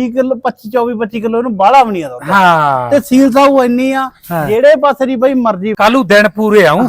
30 kilo 25 24 25 kilo ਇਹਨੂੰ ਬਾਹਲਾ ਵੀ ਨਹੀਂ ਆਦਾ ਹਾਂ। ਤੇ ਸੀਲ ਸਾਊ ਇੰਨੀ ਆ। ਜਿਹੜੇ ਪਾਸੇ ਦੀ ਬਈ ਮਰਜ਼ੀ ਕੱਲੂ ਦਿਨ ਪੂਰੇ ਆਉਂ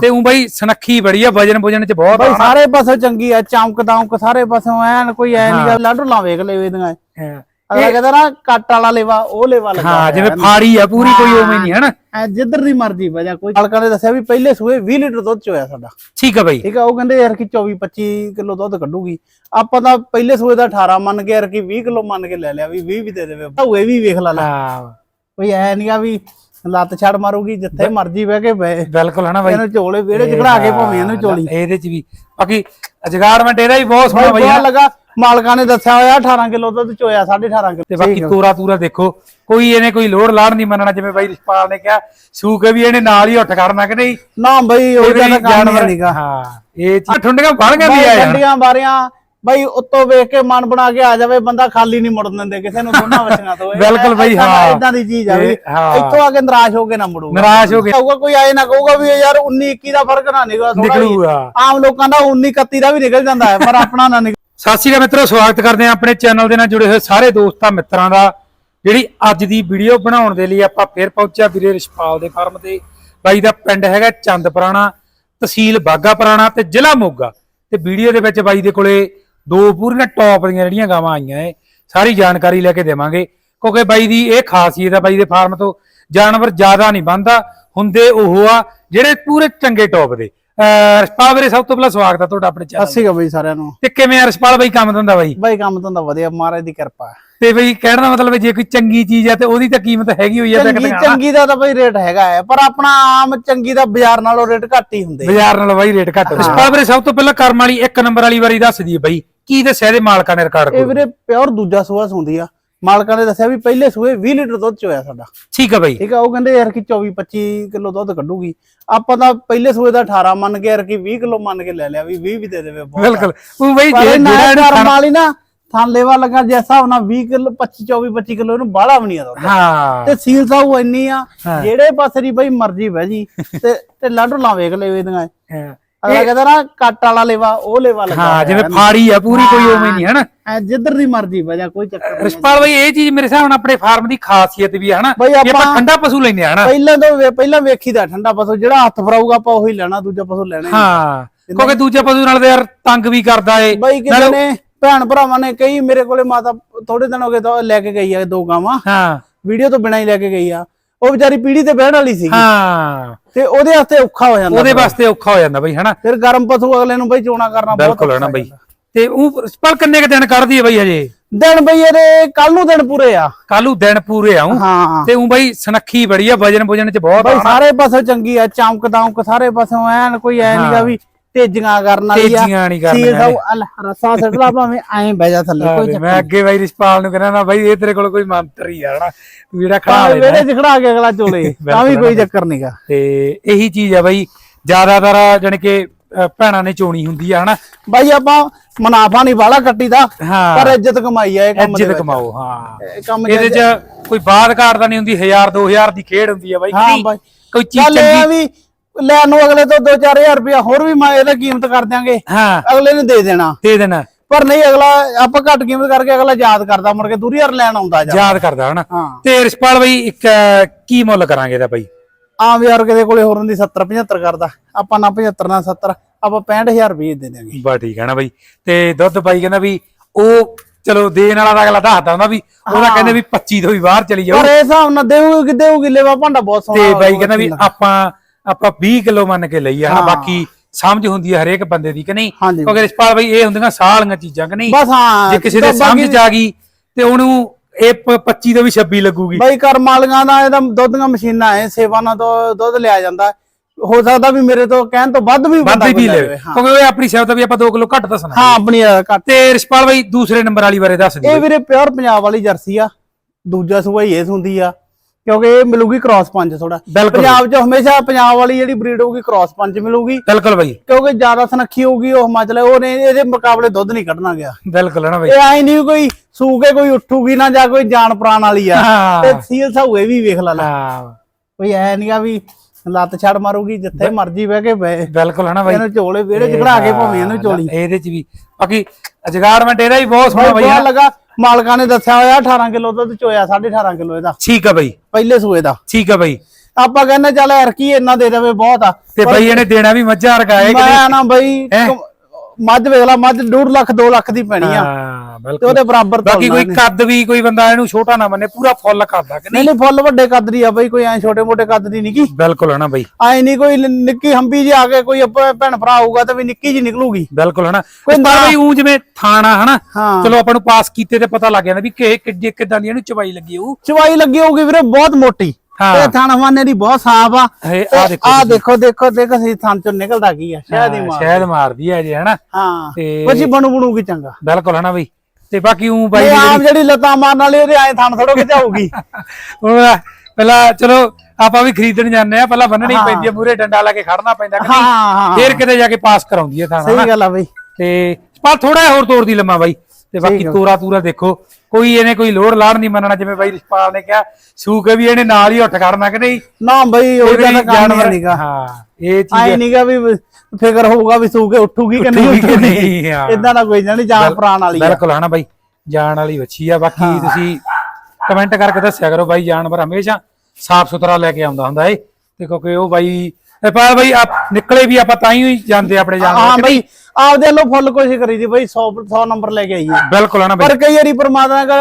ਤੇ ਉਹ ਬਈ ਸਨੱਖੀ ਬੜੀ ਆ ਵਜਨ ਵਜਨ ਚ ਬਹੁਤ ਬਈ ਆ। ਸਾਰੇ ਪਾਸੇ ਚੰਗੀ ਆ ਚਮਕ ਦਮਕ ਸਾਰੇ ਪਾਸੋਂ ਐਨ ਕੋਈ ਐ ਨਹੀਂ ਲਾਡੂ ਲਾ ਵੇਖ ਲੈ ਇਹਦੀਆਂ। ਹਾਂ। ਅਗਲਾ ਕਹਿੰਦਾ ਨਾ ਕੱਟ ਵਾਲਾ ਲੇਵਾ ਉਹ ਲੇਵਾ ਲੱਗਾ ਹਾਂ ਜਿਵੇਂ। ਫਾੜੀ ਆ ਪੂਰੀ ਕੋਈ ਉਵੇਂ ਨਹੀਂ ਹਨਾ ਐ ਜਿੱਧਰ ਦੀ ਮਰਜ਼ੀ ਵਜਾ ਕੋਈ ਮਾਲਕਾਂ ਨੇ ਦੱਸਿਆ ਵੀ ਪਹਿਲੇ ਸੂਏ 20 ਲੀਟਰ ਦੁੱਧ ਚ ਹੋਇਆ ਸਾਡਾ। ਠੀਕ ਆ ਬਈ। ਠੀਕ ਆ ਉਹ ਕਹਿੰਦੇ ਯਾਰ ਕਿ 24 25 ਕਿਲੋ ਦੁੱਧ ਕੱਢੂਗੀ। ਆਪਾਂ ਤਾਂ ਪਹਿਲੇ ਸੂਏ ਦਾ 18 ਮੰਨ ਕੇ ਯਾਰ ਕਿ 20 ਕਿਲੋ ਮੰਨ ਕੇ ਲੈ ਲਿਆ ਵੀ 20 ਵੀ ਦੇ ਦੇਵੇ। ਇਹ ਵੀ ਵੇਖ ਲਾ ਲੈ। ਹਾਂ। ਕੋਈ ਐ ਨਹੀਂਗਾ ਵੀ ਲੱਤ ਛੜ ਮਾਰੂਗੀ ਜਿੱਥੇ ਮਰਜ਼ੀ ਬਹਿ ਕੇ ਬਹਿ। ਬਿਲਕੁਲ ਹਨਾ ਬਾਈ? ਇਹਨੂੰ ਝੋਲੇ ਵਿਹੜੇ ਚ ਖੜਾ ਕੇ ਭਾਵੇਂ ਇਹਨੂੰ ਝੋਲੀ। ਇਹਦੇ ਚ ਵੀ। ਬਾਕੀ ਜਗਾੜਮੈਂਟ ਇਹਦਾ ਹੀ ਬਹੁਤ ਸੋਹਣਾ ਬਾਈ। ਲੱਗਾ। ਮਾਲਕਾਂ ਨੇ ਦੱਸਿਆ ਹੋਇਆ 18 ਕਿਲੋ ਦੁੱਧ ਚੋਇਆ 18.5 ਕਿਲੋ। ਤੇ ਬਾਕੀ ਤੋਰਾ ਤੂਰਾ ਦੇਖੋ ਕੋਈ ਇਹਨੇ ਕੋਈ ਲੋੜ ਲਾੜ ਨਹੀਂ ਮੰਨਣਾ ਜਿਵੇਂ ਬਾਈ ਰਿਸ਼ਪਾਲ ਨੇ ਕਿਹਾ ਸੂ ਕੇ ਵੀ ਇਹਨੇ ਨਾਲ ਹੀ ਉੱਠ ਕਰਨਾ ਕਿ ਨਹੀਂ? ਨਾ ਬਈ ਉਹ ਕੰਮ ਜਾਨਵਰ ਨਹੀਂਗਾ ਹਾਂ ਇਹ ਚੀਜ਼ ਠੁੰਡੀਆਂ ਬਣ ਗਈਆਂ ਯਾਰ ਗੱਡੀਆਂ ਬਾਰੀਆਂ ਬਈ ਉੱਤੋਂ ਵੇਖ ਕੇ ਮਨ ਬਣਾ ਕੇ ਆ ਜਾਵੇ ਬੰਦਾ ਖਾਲੀ ਨਹੀਂ ਮੁੜਨ ਦਿੰਦੇ ਕਿਸੇ ਨੂੰ ਦੋਨਾਂ ਬੱਚੀਆਂ ਤੋਂ। ਬਿਲਕੁਲ ਬਈ, ਹਾਂ। ਏਦਾਂ ਦੀ ਚੀਜ਼ ਆ ਵੀ। ਇੱਥੋਂ ਆ ਕੇ ਨਿਰਾਸ਼ ਹੋ ਕੇ ਨਾ ਮੁੜੂਗਾ। ਨਿਰਾਸ਼ ਹੋ ਕੇ ਕਹੂਗਾ ਕੋਈ ਆਏ ਨਾ ਕਹੂਗਾ ਵੀ ਯਾਰ 19 21 ਦਾ ਫ਼ਰਕ ਨਾ। ਨਿਕਲੂਗਾ। ਆਮ ਲੋਕਾਂ ਦਾ 19 31 ਦਾ ਵੀ ਨਿਕਲ ਜਾਂਦਾ ਹੈ ਪਰ ਆਪਣਾ ਨਾ ਸਤਿ ਸ਼੍ਰੀ ਅਕਾਲ ਮਿੱਤਰੋ, ਸਵਾਗਤ ਕਰਦੇ ਹਾਂ ਆਪਣੇ ਚੈਨਲ ਦੇ ਨਾਲ ਜੁੜੇ ਹੋਏ ਸਾਰੇ ਦੋਸਤਾਂ ਮਿੱਤਰਾਂ ਦਾ, ਜਿਹੜੀ ਅੱਜ ਦੀ ਵੀਡੀਓ ਬਣਾਉਣ ਦੇ ਲਈ ਆਪਾਂ ਫੇਰ ਪਹੁੰਚਿਆ ਵੀਰੇ ਰਿਸ਼ਪਾਲ ਦੇ ਫਾਰਮ ਤੇ। ਬਾਈ ਦਾ ਪਿੰਡ ਹੈਗਾ ਚੰਦ ਪੁਰਾਣਾ, ਤਹਿਸੀਲ ਬਾਗਾ ਪੁਰਾਣਾ ਤੇ ਜ਼ਿਲ੍ਹਾ ਮੋਗਾ। ਤੇ ਵੀਡੀਓ ਦੇ ਵਿੱਚ ਬਾਈ ਦੇ ਕੋਲੇ ਦੋ ਪੂਰੀਆਂ ਟੌਪ ਦੀਆਂ ਜਿਹੜੀਆਂ ਗਾਵਾਂ ਆਈਆਂ ਏ ਸਾਰੀ ਜਾਣਕਾਰੀ ਲੈ ਕੇ ਦੇਵਾਂਗੇ। ਕਿਉਂਕਿ ਬਾਈ ਦੀ ਇਹ ਖਾਸੀਅਤ ਆ, ਬਾਈ ਦੇ ਫਾਰਮ ਤੋਂ ਜਾਨਵਰ ਜ਼ਿਆਦਾ ਨਹੀਂ ਬੰਦਾ ਹੁੰਦੇ ਉਹ ਆ ਜਿਹੜੇ ਪੂਰੇ ਚੰਗੇ ਟੌਪ ਦੇ। ਰਿਸ਼ਪਾਲ ਵੀਰੇ ਸਭ ਤੋਂ ਪਹਿਲਾਂ ਸਵਾਗਤ ਹੈ ਤੁਹਾਡਾ ਆਪਣੇ ਚੈਨਲ ਅੱਸੀ ਗਾ ਬਈ ਸਾਰਿਆਂ ਨੂੰ। ਤੇ ਕਿਵੇਂ ਆ ਰਿਸ਼ਪਾਲ ਬਾਈ ਕੰਮ ਧੰਦਾ ਬਾਈ? ਬਾਈ ਕੰਮ ਤਾਂ ਵਧੀਆ ਮਹਾਰਾਜ ਦੀ ਕਿਰਪਾ। ਤੇ ਬਈ ਕਹਿਣ ਦਾ ਮਤਲਬ ਜੇ ਕੋਈ ਚੰਗੀ ਚੀਜ਼ ਹੈ ਤੇ ਉਹਦੀ ਤਾਂ ਕੀਮਤ ਹੈਗੀ ਹੋਈ ਹੈ ਤਾਂ ਚੰਗੀ ਚੰਗੀ ਦਾ ਤਾਂ ਬਈ ਰੇਟ ਹੈਗਾ ਹੈ ਪਰ ਆਪਣਾ ਆਮ ਚੰਗੀ ਦਾ ਬਾਜ਼ਾਰ ਨਾਲੋਂ ਰੇਟ ਘੱਟ ਹੀ ਹੁੰਦੇ ਬਾਜ਼ਾਰ ਨਾਲ ਬਾਈ ਰੇਟ ਘੱਟ। ਰਿਸ਼ਪਾਲ ਵੀਰੇ ਸਭ ਤੋਂ ਪਹਿਲਾਂ ਕਰਮ ਵਾਲੀ ਇੱਕ ਨੰਬਰ ਵਾਲੀ ਵਾਰੀ ਦੱਸ ਦਈਏ ਬਾਈ ਕੀ ਦੱਸਿਆ ਇਹਦੇ ਮਾਲਕਾਂ ਨੇ ਰਿਕਾਰਡ ਇਹ ਵੀਰੇ ਪਿਓਰ ਦੂਜਾ ਸੂਆ ਹੁੰਦੀ ਆ। ਮਾਲਕਾਂ ਨੇ ਦੱਸਿਆ ਵੀ ਪਹਿਲੇ ਸੂਏ 20 ਲੀਟਰ ਦੁੱਧ ਚ ਹੋਇਆ ਸਾਡਾ। ਠੀਕ ਹੈ ਬਾਈ। ਠੀਕ ਆ ਉਹ ਕਹਿੰਦੇ ਯਾਰ ਕਿ 24 25 ਕਿਲੋ ਦੁੱਧ ਕੱਢੂਗੀ। ਆਪਾਂ ਤਾਂ ਪਹਿਲੇ ਸੂਏ ਦਾ 18 ਮੰਨ ਕੇ ਯਾਰ ਕਿ 20 ਕਿਲੋ ਮੰਨ ਕੇ ਲੈ ਲਿਆ ਵੀ 20 ਵੀ ਦੇ ਦੇਵੇ ਆ। ਬਿਲਕੁਲ। ਉਹ ਬਾਈ ਜਿਹੜਾ ਵਾਲੀ ਨਾ ਥਾਂ ਲੈਵਾ ਲੱਗਾ ਜਿਸ ਹਿਸਾਬ ਨਾਲ 20 ਕਿਲੋ 25 24 25 ਕਿਲੋ ਇਹਨੂੰ ਬਾਹਲਾ ਵੀ ਨਹੀਂ ਆਦਾ ਹਾਂ। ਤੇ ਸੀਲ ਸਾਊ ਇੰਨੀ ਆ। ਜਿਹੜੇ ਪਾਸੇ ਦੀ ਬਈ ਮਰਜ਼ੀ ਬਹਿ ਜੀ ਤੇ ਤੇ ਲਾਡੂ ਲਾ ਵੇਖ ਲੈ ਇਹਦੀਆਂ। ਹਾਂ। ਅਗਲਾ ਕਹਿੰਦਾ ਨਾ ਕੱਟ ਵਾਲਾ ਲੇਵਾ ਉਹ ਲੇਵਾ ਲੱਗਾ ਹਾਂ ਜਿਵੇਂ ਫਾੜੀ ਆ ਪੂਰੀ ਕੋਈ ਉਵੇਂ ਨਹੀਂ ਹਨਾ? ਐ ਜਿੱਧਰ ਦੀ ਮਰਜ਼ੀ ਵਜਾ ਕੋਈ ਚੱਕਰ ਨਹੀਂ ਰਿਸ਼ਪਾਲ ਬਾਈ ਇਹ ਚੀਜ਼ ਮੇਰੇ ਹਿਸਾਬ ਨਾਲ ਆਪਣੇ ਫਾਰਮ ਦੀ ਖਾਸੀਅਤ ਵੀ ਹੈ ਹਨਾ? ਕਿ ਆਪਾਂ ਠੰਡਾ ਪਸ਼ੂ ਲੈਂਦੇ ਆ ਹਨਾ? ਪਹਿਲਾਂ ਤੋਂ ਪਹਿਲਾਂ ਵੇਖੀਦਾ ਠੰਡਾ ਪਸ਼ੂ ਜਿਹੜਾ ਹੱਥ ਫਰਾਊਗਾ ਆਪਾਂ ਉਹੀ ਲੈਣਾ ਦੂਜਾ ਪਸ਼ੂ ਲੈਣਾ ਹੀ ਕਿਉਂਕਿ ਦੂਜੇ ਪਸ਼ੂ ਨਾਲ ਤਾਂ ਯਾਰ ਤੰਗ ਵੀ ਕਰਦਾ ਏ। ਬਈ ਕਿਸੇ ਨੇ? ਭੈਣ ਭਰਾਵਾਂ ਨੇ ਕਈ ਮੇਰੇ ਕੋਲੇ ਮਾਤਾ ਥੋੜੇ ਦਿਨ ਹੋ ਗਏ ਤਾਂ ਲੈ ਕੇ ਗਈ ਆ ਦੋ ਗਾਵਾਂ। ਹਾਂ। ਵੀਡੀਓ ਤੋਂ ਬਿਨਾਂ ਹੀ ਲੈ ਕੇ ਗਈ ਆ। ਉਹ ਵਿਚਾਰੀ ਪੀੜੀ ਤੇ ਬਹਿਣ ਵਾਲੀ ਸੀ ਹਾਂ। ਤੇ ਉਹਦੇ ਵਾਸਤੇ ਔਖਾ ਹੋ ਜਾਂਦਾ ਉਹਦੇ ਵਾਸਤੇ ਔਖਾ ਹੋ ਜਾਂਦਾ ਬਈ ਹਨਾ? ਫਿਰ ਗਰਮ ਪਸ਼ੂ ਅਗਲੇ ਨੂੰ ਬਈ ਚੋਣਾ ਕਰਨਾ ਬਹੁਤ ਬਿਲਕੁਲ ਹੈ ਨਾ ਬਈ। ਤੇ ਉਹ ਪਰ ਕਿੰਨੇ ਕ ਦਿਨ ਕੱਢਦੀ ਹੈ ਬਈ ਹਜੇ? ਦਿਨ ਬਈ ਇਹਦੇ ਕੱਲ ਨੂੰ ਦਿਨ ਪੂਰੇ ਆ। ਕੱਲੂ ਦਿਨ ਪੂਰੇ ਆਉਂ ਤੇ ਉਹ ਬਈ ਸਨੱਖੀ ਬੜੀ ਆ ਵਜਨ ਵਜਨ ਚ ਬਹੁਤ ਆ ਸਾਰੇ ਪਾਸੇ ਚੰਗੀ ਆ ਚਮਕ ਦਮਕ ਸਾਰੇ ਪਾਸੋਂ ਐਨ ਕੋਈ ਐ ਨਹੀਂਗਾ ਵੀ ਤੇਜ਼ੀਆਂ ਕਰਨ ਵਾਲੀ ਆ। ਤੇਜ਼ੀਆਂ ਨਹੀਂ ਕਰਨੀਆਂ ਰਸਾ ਸੱਟਲਾ ਭਾਵੇਂ ਐਂ ਬਹਿ ਜਾ ਥੱਲੇ ਕੋਈ ਚੱਕਰ ਮੈਂ ਅੱਗੇ ਬਾਈ ਰਿਸ਼ਪਾਲ ਨੂੰ ਕਹਿੰਦਾ ਨਾ ਬਾਈ ਇਹ ਤੇਰੇ ਕੋਲ ਕੋਈ ਮੰਤਰ ਹੀ ਆ ਹਨਾ? ਤੂੰ ਜਿਹੜਾ ਖੜਾ ਲੈਣਾ ਵਿਹੜੇ ਚ ਖੜਾ ਕੇ ਅਗਲਾ ਚੋਲੇ ਤਾਂ ਵੀ ਕੋਈ ਚੱਕਰ ਨਹੀਂਗਾ ਤੇ ਇਹੀ ਚੀਜ਼ ਆ ਬਾਈ ਜ਼ਿਆਦਾਤਰ ਜਾਣੀ ਕਿ ਭੈਣਾਂ ਨੇ ਚੋਣੀ ਹੁੰਦੀ ਆ ਹਨਾ? ਬਾਈ ਆਪਾਂ ਮੁਨਾਫਾ ਨਹੀਂ ਵਾਲਾ ਕੱਟੀਦਾ ਹਾਂ। ਪਰ ਇੱਜ਼ਤ ਕਮਾਈ ਆ ਇਹ ਕੰਮ ਦੇ ਇੱਜ਼ਤ। ਕਮਾਓ ਹਾਂ। ਇਹਦੇ ਚ ਕੋਈ ਬਾਦ ਘਾਟ ਤਾਂ ਨਹੀਂ ਹੁੰਦੀ 1000 2000 ਦੀ ਖੇਡ ਹੁੰਦੀ ਆ ਬਾਈ ਹਾਂ? ਬਾਈ। ਕੋਈ ਚੀਜ਼ ਚੰਗੀ ਵੀ ਲੈਣ ਨੂੰ ਅਗਲੇ ਤੋਂ 2-4000 ਰੁਪਇਆ ਹੋਰ ਵੀ ਮੈਂ ਇਹਦਾ ਕੀਮਤ ਕਰ ਦਿਆਂਗੇ। ਹਾਂ। ਅਗਲੇ ਨੇ ਦੇ ਦੇਣਾ। ਦੇ ਦੇਣਾ। ਪਰ ਨਹੀਂ ਅਗਲਾ ਆਪਾਂ ਘੱਟ ਕੀਮਤ ਕਰਕੇ ਅਗਲਾ ਯਾਦ ਕਰਦਾ ਮੁੜ ਕੇ ਦੂਰੀ ਯਾਰ ਲੈਣ ਆਉਂਦਾ ਯਾਦ ਕਰਦਾ ਹਨਾ? ਤੇ ਰਿਸ਼ਪਾਲ ਬਾਈ ਇੱਕ ਕੀ ਮੁੱਲ ਕਰਾਂਗੇ ਇਹਦਾ ਬਾਈ? ਆਮ ਯਾਰ ਕਿਤੇ ਕੋਲੇ ਹੋਰ ਹੁੰਦੀ 70 75 ਕਰਦਾ। ਆਪਾਂ ਨਾ 75 ਨਾ 70 ਆਪਾਂ 65000 ਰੁਪਏ ਦੇ ਦਿਆਂਗੇ। ਬਾ ਠੀਕ ਹੈ ਨਾ ਬਾਈ। ਤੇ ਦੁੱਧ ਬਾਈ ਕਹਿੰਦਾ ਵੀ ਉਹ ਚਲੋ ਦੇਣ ਵਾਲਾ ਅਗਲਾ ਦੱਸਦਾ ਹੁੰਦਾ ਵੀ ਉਹਦਾ ਕਹਿੰਦੇ ਵੀ 25 ਤੋਂ ਵੀ ਬਾਹਰ ਚਲੀ ਜਾਓ ਪਰ ਇਹ ਹਿਸਾਬ ਨਾਲ ਦੇਊਗੀ ਕਿ ਦੇਊਗੀ ਲੈਵਾ ਭਾਂਡਾ ਬਹੁਤ ਸੋਹਣਾ ਤੇ ਬਾਈ ਕਹਿੰਦਾ ਵੀ ਦਾ। ਆਪਾਂ ਆਪਾਂ 20 ਕਿਲੋ ਮੰਨ ਕੇ ਲਈ ਆ ਹਨਾ? ਹਾਂ। ਬਾਕੀ ਸਮਝ ਹੁੰਦੀ ਹੈ ਹਰੇਕ ਬੰਦੇ ਦੀ ਕਿ ਨਹੀਂ? ਹਾਂਜੀ। ਕਿਉਂਕਿ ਰਿਸ਼ਪਾਲ ਬਾਈ ਇਹ ਹੁੰਦੀਆਂ ਸਾਲੀਆਂ ਚੀਜ਼ਾਂ ਕਿ ਨਹੀਂ? ਬਸ ਹਾਂ। ਜੇ ਕਿਸੇ ਦੇ ਤਾਂ ਬਾਕੀ- ਸਮਝ ਆ ਗਈ ਤੇ ਉਹਨੂੰ ਇਹ ਪ- 25 ਤੋਂ ਵੀ 26 ਲੱਗੂਗੀ। ਬਾਈ ਕਰਮ ਵਾਲੀਆਂ ਦਾ ਇਹਦਾ ਦੁੱਧ ਦੀਆਂ ਮਸ਼ੀਨਾਂ ਹੈ ਸੇਵਾ ਨਾਲ ਤੋਂ ਦੁੱਧ ਲਿਆ ਜਾਂਦਾ। ਹੋ ਸਕਦਾ ਵੀ ਮੇਰੇ ਤੋਂ ਕਹਿਣ ਤੋਂ ਵੱਧ ਵੀ ਵੱਧ ਬੰਦਾ ਹੀ ਕੋਈ ਪੀ ਲੈ ਲਵੇ ਹਾਂ। ਕਿਉਂਕਿ ਉਹ ਆਪਣੀ ਸ਼ਬਦ ਵੀ ਆਪਾਂ 2 ਕਿਲੋ ਘੱਟ ਦੱਸਣਾ। ਹਾਂ ਆਪਣੀ ਘੱਟ। ਤੇ ਰਿਸ਼ਪਾਲ ਬਾਈ ਦੂਸਰੇ ਨੰਬਰ ਵਾਲੀ ਬਾਰੇ ਦੱਸ ਇਹ ਦਿਓ। ਵੀਰੇ ਪਿਓਰ ਪੰਜਾਬ ਵਾਲੀ ਜਰਸੀ ਆ। ਦੂਜਾ ਸੂਆ ਹੀ ਇਹ ਹੁੰਦੀ ਆ। ਕਿਉਂਕਿ ਇਹ ਮਿਲੂਗੀ ਕ੍ਰਾਸ ਪੰਜ ਥੋੜਾ ਬਿਲਕੁਲ ਪੰਜਾਬ 'ਚ ਹਮੇਸ਼ਾ ਪੰਜਾਬ ਵਾਲੀ ਜਿਹੜੀ ਬਰੀਡ ਹੋਊਗੀ ਕ੍ਰਾਸ ਪੰਜ ਮਿਲੂਗੀ। ਬਿਲਕੁਲ ਬਾਈ। ਕਿਉਂਕਿ ਜ਼ਿਆਦਾ ਸਨੱਖੀ ਹੋਊਗੀ ਉਹ ਹਿਮਾਚਲ ਉਹਨੇ ਇਹਦੇ ਮੁਕਾਬਲੇ ਦੁੱਧ ਨਹੀਂ ਕੱਢਣਾ ਗਿਆ। ਬਿਲਕੁਲ ਹੈ ਨਾ ਬਾਈ। ਇਹ ਐ ਨਹੀਂ ਕੋਈ ਸੂ ਕੇ ਕੋਈ ਉੱਠੂਗੀ ਨਾ ਜਾਂ ਕੋਈ ਜਾਨ ਪ੍ਰਾਣ ਵਾਲੀ ਆ। ਹਾਂ। ਤੇ ਸੀਲ ਸਾਊ ਇਹ ਵੀ ਵੇਖ ਲਾ ਲੈ। ਹਾਂ। ਕੋਈ ਐ ਨਹੀਂਗਾ ਵੀ ਲੱਤ ਛੜ ਮਾਰੂਗੀ ਜਿੱਥੇ ਮਰਜ਼ੀ ਬਹਿ ਕੇ ਬਹਿ। ਬਿਲਕੁਲ ਹੈ ਨਾ ਬਾਈ। ਇਹਨੂੰ ਝੋਲੇ ਵਿਹੜੇ ਚ ਖੜਾ ਕੇ ਭਾਵੇਂ ਇਹਨੂੰ ਝੋਲੀ। ਇਹਦੇ ਚ ਵੀ। ਬਾਕੀ ਜਗਾੜਮੈਂਟ ਇਹਦਾ ਹੀ ਬਹੁਤ ਸੋਹਣਾ ਬਾਈ ਬਹੁਤ। ਲੱਗਾ? ਮਾਲਕਾਂ ਨੇ ਦੱਸਿਆ ਹੋਇਆ 18 ਕਿਲੋ ਦੁੱਧ ਚੋਇਆ 18.5 ਕਿਲੋ ਇਹਦਾ। ਠੀਕ ਆ ਬਈ। ਪਹਿਲੇ ਸੂਏ ਦਾ। ਠੀਕ ਆ ਬਈ। ਆਪਾਂ ਕਹਿੰਦੇ ਚੱਲ ਯਾਰ ਕੀ ਇੰਨਾ ਦੇ ਦੇਵੇ ਬਹੁਤ ਆ। ਤੇ ਬਈ ਇਹਨੇ ਦੇਣਾ ਵੀ ਮੱਝਾਂ ਰਗਾਏ ਕਿ ਮੈਂ ਨਾ ਬਈ ਹੈਂ? ਮੱਝ ਵੇਖ ਲਾ ਮੱਝ 2 ਲੱਖ 2 ਲੱਖ ਦੀ ਪੈਣੀ ਆ। ਹਾਂ ਤੇ ਬਿਲਕੁਲ ਉਹਦੇ ਬਰਾਬਰ ਬਾਕੀ ਤੋਲਣਾ ਕੋਈ ਕੱਦ ਵੀ ਕੋਈ ਬੰਦਾ ਇਹਨੂੰ ਛੋਟਾ ਨਾ ਮੰਨੇ ਪੂਰਾ ਫੁੱਲ ਕਰਦਾ ਕਿ ਨਹੀਂ ਨਹੀਂ? ਨਹੀਂ ਫੁੱਲ ਵੱਡੇ ਕੱਦ ਦੀ ਆ ਬਈ ਕੋਈ ਐ ਛੋਟੇ ਮੋਟੇ ਕੱਦ ਦੀ ਨਹੀਂ ਕੀ ਬਿਲਕੁਲ ਹੈ ਨਾ ਬਈ। ਐ ਨਹੀਂ ਕੋਈ ਨ- ਨਿੱਕੀ ਹੰਬੀ ਜੀ ਆ ਕੇ ਕੋਈ ਆਪਾਂ ਭੈਣ ਭਰਾ ਹੋਊਗਾ ਤਾਂ ਵੀ ਨਿੱਕੀ ਜੀ ਨਿਕਲੂਗੀ। ਬਿਲਕੁਲ ਹੈ ਨਾ। ਕੋਈ ਨਾ- ਬਈ ਉਹ ਜਿਵੇਂ ਥਾਣਾ ਹਨਾ? ਹਾਂ। ਚਲੋ ਆਪਾਂ ਨੂੰ ਪਾਸ ਕੀਤੇ ਤੇ ਪਤਾ ਲੱਗ ਜਾਂਦਾ ਵੀ ਕਿ ਕਿਦਾਂ ਦੀ ਇਹਨੂੰ ਚਵਾਈ ਲੱਗੀ ਉਹ ਚਵਾਈ ਲੱਗੀ ਹੋਊਗੀ ਵੀਰੇ ਬਹੁਤ ਮੋਟੀ। ਹਾਂ। ਤੇ ਥਣਵਾਨੇ ਦੀ ਬਹੁਤ ਸਾਫ਼ ਆ। ਆ ਦੇਖੋ ਆ ਦੇਖੋ ਦੇਖੋ ਸੀ ਥਣ ਚੋਂ ਨਿਕਲਦਾ ਕੀ ਆ? ਸ਼ਾਇਦ ਹੀ ਮਾਰ ਸ਼ਾਇਦ ਮਾਰਦੀ ਹੈ ਜੇ ਹਨਾ? ਹਾਂ। ਤੇ- પછી ਬਣੂ ਬਣੂਗੀ ਚੰਗਾ। ਬਿਲਕੁਲ ਹੈ ਨਾ ਬਈ? ਤੇ ਬਾਕੀ ਉਹ ਬਾਈ ਦੀ ਆਮ ਜਿਹੜੀ ਲਤਾਂ ਮਾਰਨ ਵਾਲੀ ਉਹਦੇ ਐ ਥਣ ਥੋੜੋ ਕਿਤੇ ਆਊਗੀ ਹੁਣ ਪਹਿਲਾਂ ਚਲੋ ਆਪਾਂ ਵੀ ਖਰੀਦਣ ਜਾਂਦੇ ਆ ਪਹਿਲਾਂ ਬੰਨਣੀ। ਪੈਂਦੀ ਹੈ ਮੂਰੇ ਡੰਡਾ ਲਾ ਕੇ ਖੜਨਾ ਪੈਂਦਾ ਕਿ ਹਾਂ ਨਹੀਂ ਹਾਂ। ਫੇਰ ਕਿਤੇ ਜਾ ਕੇ ਪਾਸ ਕਰਾਉਂਦੀ ਹੈ ਥਾਣਾ ਹਨਾ? ਸਹੀ ਗੱਲ ਆ ਬਈ। ਤੇ ਪਰ ਥੋੜਾ ਹੋਰ ਤੋੜਦੀ ਲੰਮਾ ਬਾਈ। ਤੇ ਬਾਕੀ। ਤੋਰਾ ਤੂਰਾ ਦੇਖੋ ਕੋਈ ਇਹਨੇ ਕੋਈ ਲੋੜ ਲਾੜ ਨਹੀਂ ਮੰਨਣਾ ਜਿਵੇਂ ਬਾਈ ਰਿਸ਼ਪਾਲ ਨੇ ਕਿਹਾ ਸੂ ਕੇ ਵੀ ਇਹਨੇ ਨਾਲ ਹੀ ਉੱਠ ਖੜਨਾ ਕਿ ਨਹੀਂ? ਨਾ ਬਈ ਉਹ ਤਾਂ ਜਾਨਵਰ ਨਹੀਂਗਾ ਹਾਂ ਇਹ ਚੀਜ਼ ਨਹੀਂਗਾ ਵੀ ਫਿਕਰ ਹੋਊਗਾ ਵੀ ਸੂ ਕੇ ਉੱਠੂਗੀ ਕਿ ਨਹੀਂ ਉੱਠੂਗੀ। ਇਦਾਂ ਦਾ ਕੋਈ ਨਹੀਂ ਜਾਨ ਪ੍ਰਾਣ ਵਾਲੀ ਬਿਲਕੁਲ ਹਨਾ ਬਾਈ ਜਾਨ ਵਾਲੀ ਵੱਛੀ ਆ। ਬਾਕੀ ਤੁਸੀਂ ਕਮੈਂਟ ਕਰਕੇ ਦੱਸਿਆ ਕਰੋ ਬਾਈ ਜਾਨਵਰ ਹਮੇਸ਼ਾ ਸਾਫ਼ ਸੁਥਰਾ ਲੈ ਕੇ ਆਉਂਦਾ ਹੁੰਦਾ ਏ। ਤੇ ਕਿਉਂਕਿ ਉਹ ਬਾਈ ਇਹ ਪਰ ਬਾਈ ਆਪ ਨਿਕਲੇ ਵੀ ਆਪਾਂ ਤਾਂ ਹੀ ਜਾਂਦੇ ਆਪਣੇ ਜਾਨਵਰ ਹਾਂ ਬਈ ਆਪਦੇ ਵੱਲੋਂ ਫੁੱਲ ਕੋਸ਼ਿਸ਼ ਕਰੀਦੀ ਬਈ 100 100 ਨੰਬਰ ਲੈ ਕੇ ਆਈਏ ਬਿਲਕੁਲ ਹਨਾ ਬਾਈ। ਪਰ ਕਈ ਵਾਰੀ ਪ੍ਰਮਾਤਮਾ ਕਰ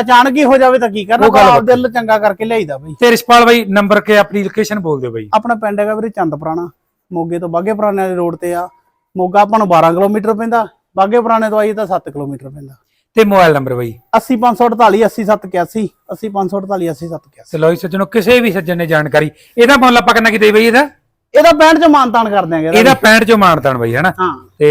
ਅਚਾਨਕ ਹੀ ਹੋ ਜਾਵੇ ਤਾਂ ਕੀ ਕਰਨਾ ਪਰ ਆਪਦੇ ਵੱਲੋਂ ਚੰਗਾ ਕਰਕੇ ਲਿਆਈਦਾ ਬਈ। ਤੇ ਰਿਸ਼ਪਾਲ ਬਾਈ ਨੰਬਰ ਕੇ ਆਪਣੀ ਲੋਕੇਸ਼ਨ ਬੋਲ ਦਿਓ ਬਾਈ। ਆਪਣਾ ਪਿੰਡ ਹੈਗਾ ਵੀਰੇ ਚੰਦ ਪੁਰਾਣਾ। ਮੋਗੇ ਤੋਂ ਬਾਗੇ ਪੁਰਾਣੇ ਵਾਲੇ ਰੋਡ ਤੇ ਆ। ਮੋਗਾ ਆਪਾਂ ਨੂੰ 12 ਕਿਲੋਮੀਟਰ ਪੈਂਦਾ ਬਾਗੇ ਪੁਰਾਣੇ ਤੋਂ ਆਈਏ ਤਾਂ 7 ਕਿਲੋਮੀਟਰ ਪੈਂਦਾ। ਤੇ ਮੋਬਾਈਲ ਨੰਬਰ ਬਾਈ? 80548 80781 80548 80781 ਤੇ ਲੋ ਸੱਜਣੋ ਕਿਸੇ ਵੀ ਸੱਜਣ ਨੇ ਜਾਣਕਾਰੀ। ਇਹਦਾ ਮੁੱਲ ਆਪਾਂ ਕਿੰਨਾ ਕਿਤੇ ਬਈ ਇਹਦਾ? ਇਹਦਾ 65 ਚ ਮਾਨਤਾਨ ਕਰ ਦਿਆਂਗੇ ਇਹਦਾ। ਇਹਦਾ 65 ਚੋਂ ਮਾਨਤਾਨ ਬਈ ਹਨਾ? ਹਾਂ। ਤੇ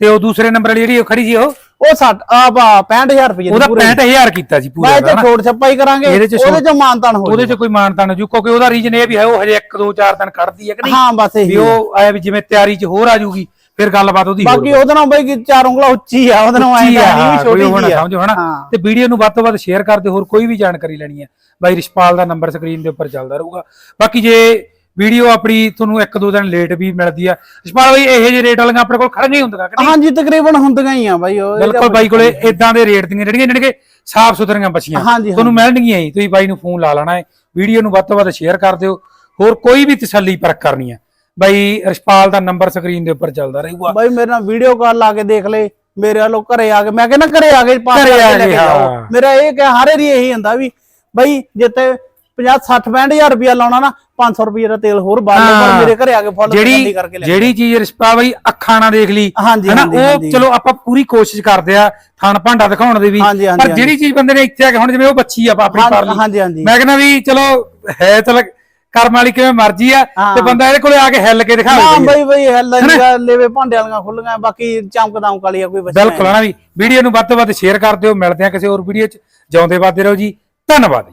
ਤੇ ਉਹ ਦੂਸਰੇ ਨੰਬਰ ਵਾਲੀ ਜਿਹੜੀ ਉਹ ਖੜੀ ਸੀ ਉਹ? ਉਹ 60 ਆ ਬਾ 65000 ਰੁਪਏ ਉਹਦਾ 65000 ਕੀਤਾ ਸੀ ਪੂਰਾ ਮੈਂ ਤੇ। ਛੋੜ ਛੱਪਾ ਹੀ ਕਰਾਂਗੇ ਉਹਦੇ ਚ ਮਾਨਤਾਨ ਹੋ ਉਹਦੇ ਚ ਕੋਈ ਮਾਨਤਾਨ ਜੂ ਕਿਉਂਕਿ ਉਹਦਾ ਰੀਜਨ ਇਹ ਵੀ ਹੈ ਉਹ ਹਜੇ 1 2 4 ਦਿਨ ਕੱਢਦੀ ਹੈ ਕਿ ਨਹੀਂ? ਹਾਂ ਬਸ ਵੀ ਇਹੀ ਉਹ ਆਇਆ ਵੀ ਜਿਵੇਂ ਤਿਆਰੀ ਚ ਹੋਰ ਆ ਜੂਗੀ ਫਿਰ ਗੱਲਬਾਤ ਉਹਦੀ ਬਾਕੀ ਉਹਦੇ ਨਾਲ ਬਈ ਚਾਰ ਉਂਗਲਾ ਉੱਚੀ ਆ ਉਹਦੇ ਨਾਲ ਐਂ ਨਹੀਂ ਛੋਟੀ ਹੋਣਾ ਜੀ ਸਮਝੋ ਹਨਾ। ਤੇ ਵੀਡੀਓ ਨੂੰ ਵੱਧ ਤੋਂ ਵੱਧ ਸ਼ੇਅਰ ਕਰਦੇ ਹੋਰ ਕੋਈ ਵੀ ਜਾਣਕਾਰੀ ਲੈਣੀ ਹੈ ਬਾਈ ਰਿਸ਼ਪਾਲ ਦਾ ਨੰਬਰ ਸਕਰੀਨ ਦੇ ਉੱਪਰ ਚੱਲਦਾ ਰਹੂਗਾ। ਬਾਕੀ ਜੇ ਵੀਡੀਓ ਆਪਣੀ ਤੁਹਾਨੂੰ ਇੱਕ ਦੋ ਦਿਨ ਲੇਟ ਵੀ ਮਿਲਦੀ ਆ। ਰਿਸ਼ਪਾਲ ਬਾਈ ਇਹੋ ਜਿਹੇ ਰੇਟ ਵਾਲੀਆਂ ਆਪਣੇ ਕੋਲ ਖੜੀਆਂ ਹੀ ਹੁੰਦੀਆਂ ਕਿ ਹਾਂਜੀ ਤਕਰੀਬਨ ਹੁੰਦੀਆਂ ਹੀ ਆ ਬਾਈ ਉਹ ਬਿਲਕੁਲ ਬਾਈ ਕੋਲੇ ਇਦਾਂ ਦੇ ਰੇਟ ਦੀਆਂ ਜਿਹੜੀਆਂ ਜਿਹੜੀਆਂ ਸਾਫ਼ ਸੁਥਰੀਆਂ ਬੱਚੀਆਂ। ਤੁਹਾਨੂੰ ਮਿਲਣਗੀਆਂ ਹੀ ਤੁਸੀਂ ਬਾਈ ਨੂੰ ਫੋਨ ਲਾ ਲੈਣਾ ਹੈ। ਵੀਡੀਓ ਨੂੰ ਵੱਧ ਤੋਂ ਵੱਧ ਸ਼ੇਅਰ ਕਰ ਦਿਓ। ਹੋਰ ਕੋਈ ਵੀ ਤਸੱਲੀ ਪਰਖ ਕਰਨੀ ਹੈ ਬਾਈ ਰਿਸ਼ਪਾਲ ਦਾ ਨੰਬਰ ਸਕਰੀਨ ਦੇ ਉੱਪਰ ਚੱਲਦਾ ਰਹੂਗਾ ਬਾਈ ਮੇਰੇ ਨਾਲ ਵੀਡੀਓ ਕਾਲ ਲਾ ਕੇ ਦੇਖ ਲੈ ਮੇਰੇ ਵੱਲੋਂ ਘਰੇ ਆ ਕੇ ਮੈਂ ਕਹਿੰਦਾ ਘਰੇ ਆ ਕੇ ਪਾਸ ਘਰੇ ਆ ਲੈ ਕੇ, ਜਾਓ। ਮੇਰਾ ਇਹ ਕਿ ਹਰ ਏਰੀ ਇਹੀ ਹੁੰਦਾ ਵੀ ਬਾਈ ਜਿੱਤੇ 50 60 65000 ਰੁਪਇਆ ਲਾਉਣਾ ਨਾ 500 ਰੁਪਏ ਦਾ ਤੇਲ ਹੋਰ ਪਰ ਹਾਂ। ਮੇਰੇ ਘਰੇ ਆ ਕੇ ਫੁੱਲ ਜਿਹੜੀ ਤਸੱਲੀ ਕਰਕੇ ਲੈ ਜਿਹੜੀ ਚੀਜ਼ ਰਿਸ਼ਪਾ ਬਾਈ ਅੱਖਾਂ ਨਾਲ ਦੇਖ ਲਈ ਹਨਾ ਉਹ। ਚਲੋ ਆਪਾਂ ਪੂਰੀ ਕੋਸ਼ਿਸ਼ ਕਰਦੇ ਆ ਥਣ ਭਾਂਡਾ ਦਿਖਾਉਣ ਦੀ ਵੀ ਪਰ ਜਿਹੜੀ ਚੀਜ਼ ਬੰਦੇ ਨੇ ਇੱਥੇ ਆ ਕੇ ਹੁਣ ਜਿਵੇਂ ਉਹ ਬੱਚੀ ਆ ਆਪਾਂ ਆਪਣੀ ਪਰ ਲਈ। ਮੈਂ ਕਹਿੰਦਾ ਵੀ ਚਲੋ ਹੈ ਚਲ ਕਰਮ ਵਾਲੀ ਕਿਵੇਂ ਮਰਜ਼ੀ ਆ। ਤੇ ਬੰਦਾ ਇਹਦੇ ਕੋਲੇ ਆ ਕੇ ਹਿੱਲ ਕੇ ਦਿਖਾਵੇ ਹਾਂ ਬਈ। ਬਾਈ ਹੈਲਾ ਨਿਗਾ ਲੈਵੇ ਭਾਂਡੇ ਵਾਲੀਆਂ ਖੁੱਲੀਆਂ ਬਾਕੀ ਚਮਕ ਦਮਕ ਵਾਲੀ ਆ ਕੋਈ ਬੱਚਾ ਬਿਲਕੁਲ ਹਨਾ ਵੀ ਵੀਡੀਓ ਨੂੰ ਵੱਧ ਤੋਂ ਵੱਧ ਸ਼ੇਅਰ ਕਰ ਦਿਓ ਮਿਲਦੇ ਆ ਕਿਸੇ ਹੋਰ ਵੀਡੀਓ 'ਚ ਜਿਉਂਦੇ ਵਾਦੇ ਰਹੋ ਜੀ ਧੰਨਵਾਦ ਜੀ